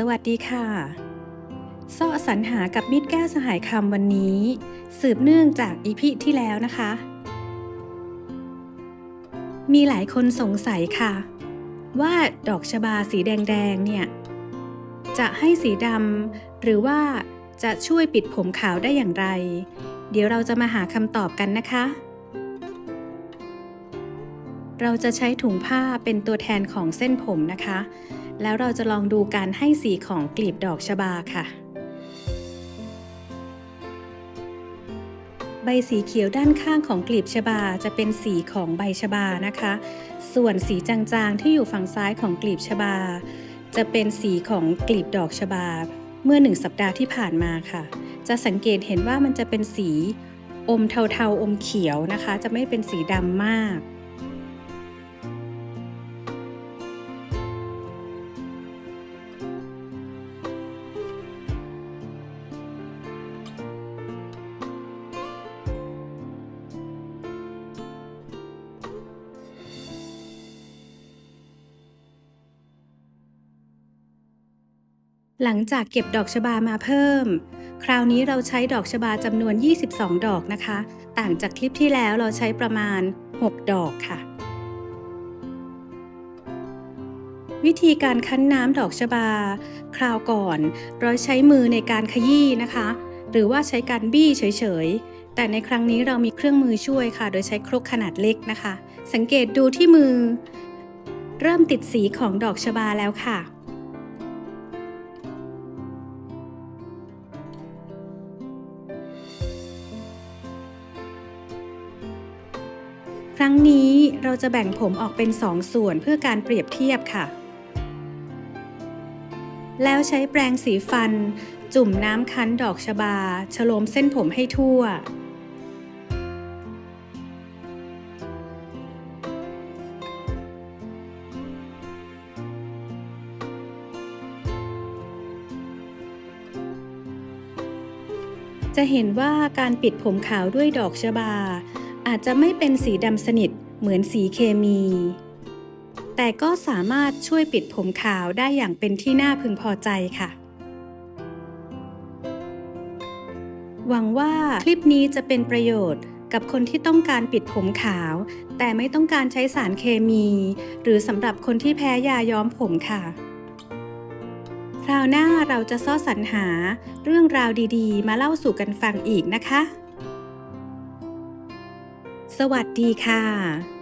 สวัสดีค่ะเสาะสรรหากับมิตรแก้วสหายคำวันนี้ สืบเนื่องจากอีพิที่แล้วนะคะ มีหลายคนสงสัยค่ะ ว่าดอกชบาสีแดงๆเนี่ย จะให้สีดำหรือว่าจะช่วยปิดผมขาวได้อย่างไร เดี๋ยวเราจะมาหาคำตอบกันนะคะ เราจะใช้ถุงผ้าเป็นตัวแทนของเส้นผมนะคะ แล้วเราจะลองดูการให้สีของกลีบดอกชบาค่ะ ใบสีเขียวด้านข้างของกลีบชบาจะเป็นสีของใบชบานะคะ ส่วนสีจางๆที่อยู่ฝั่งซ้ายของกลีบชบา จะเป็นสีของกลีบดอกชบา เมื่อหนึ่งสัปดาห์ที่ผ่านมาค่ะ จะสังเกตเห็นว่ามันจะเป็นสีอมเทาๆอมเขียวนะคะ จะไม่เป็นสีดำมาก หลังจากเก็บดอกชบามาเพิ่ม คราวนี้เราใช้ดอกชบาจำนวน 22 ดอกนะคะ ต่างจากคลิปที่แล้วเราใช้ประมาณ 6 ดอกค่ะ วิธีการคั้นน้ำดอกชบา คราวก่อน เราใช้มือในการขยี้นะคะ หรือว่าใช้การบี้เฉยๆ แต่ในครั้งนี้เรามีเครื่องมือช่วยค่ะ โดยใช้ครกขนาดเล็กนะคะ สังเกตดูที่มือ เริ่มติดสีของดอกชบาแล้วค่ะ ครั้งนี้เราจะแบ่งผมออกเป็นสองส่วนเพื่อการเปรียบเทียบค่ะ แล้วใช้แปรงสีฟัน จุ่มน้ำคั้นดอกชบา ฉโลมเส้นผมให้ทั่ว จะเห็นว่าการปิดผมขาวด้วยดอกชบา อาจจะไม่เป็นสีดำสนิทเหมือนสีเคมี แต่ก็สามารถช่วยปิดผมขาวได้อย่างเป็นที่น่าพึงพอใจค่ะ หวังว่าคลิปนี้จะเป็นประโยชน์กับคนที่ต้องการปิดผมขาว แต่ไม่ต้องการใช้สารเคมี หรือสำหรับคนที่แพ้ยาย้อมผมค่ะ คราวหน้าเราจะซ่อสรรหาเรื่องราวดีๆ มาเล่าสู่กันฟังอีกนะคะ สวัสดีค่ะ